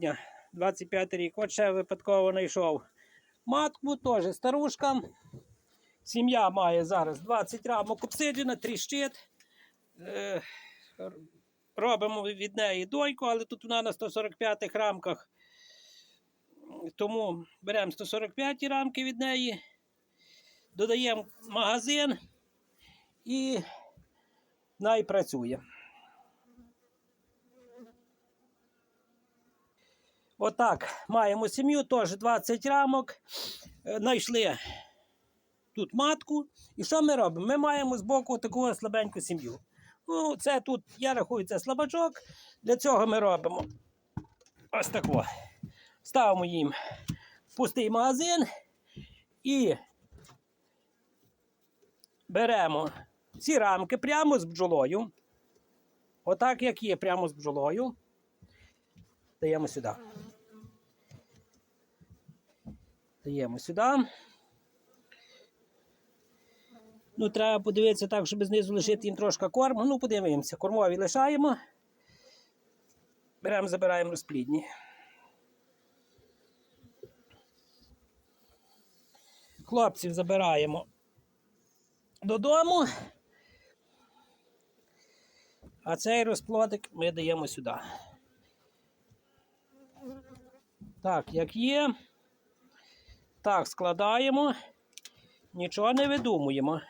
жовтня 25 рік. От ще випадково знайшов матку, теж старушка. Сім'я має зараз 20 рамок обсиджена, тріщить. Е, робимо від неї дойку, але тут вона на 145 рамках. Тому беремо 145 рамки від неї, додаємо магазин і най Отак, маємо сім'ю, теж 20 рамок. Е, Знайшли тут матку. І що ми робимо? Ми маємо з боку таку слабеньку сім'ю. Ну, це тут, я рахую, це слабачок. Для цього ми робимо ось тако. Ставимо їм пустий магазин і беремо ці рамки прямо з бджолою. Отак, як є, прямо з бджолою. Даємо сюди. Даємо сюди. Ну, треба подивитися так, щоб знизу лишити їм трошки корму. Ну, подивимося. Кормові лишаємо. Беремо, забираємо розплідні. Хлопців забираємо додому. А цей розплодик ми даємо сюди. Так, як є. Так, складаємо. Нічого не видумуємо.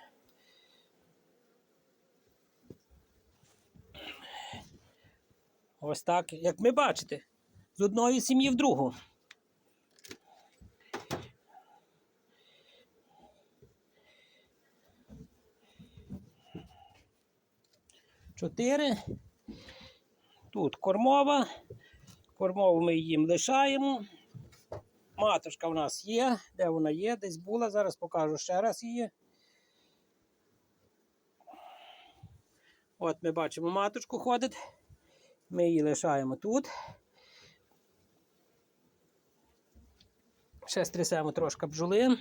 Ось так, як ми бачите, з одної сім'ї в другу. Чотири. Тут кормова. Кормову ми їм лишаємо. Матушка в нас є. Де вона є? Десь була. Зараз покажу ще раз її. От ми бачимо, маточку ходить. Ми її лишаємо тут. Ще стрясемо трошки бджоли.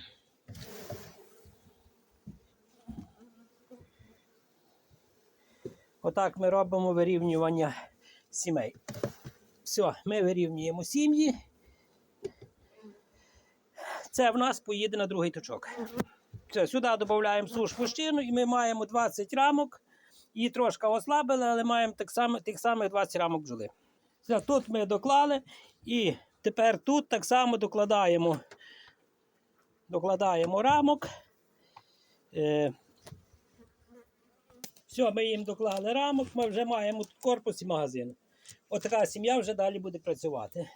Отак ми робимо вирівнювання сімей. Все, ми вирівнюємо сім'ї. Це в нас поїде на другий точок. Все, сюди додаємо суш пущину і ми маємо 20 рамок. Її трошки ослабили, але маємо так само, тих самих 20 рамок бджоли. Все, тут ми доклали і тепер тут так само докладаємо, докладаємо рамок. Е, все, ми їм доклали рамок, ми вже маємо корпус і магазин. Отака сім'я вже далі буде працювати.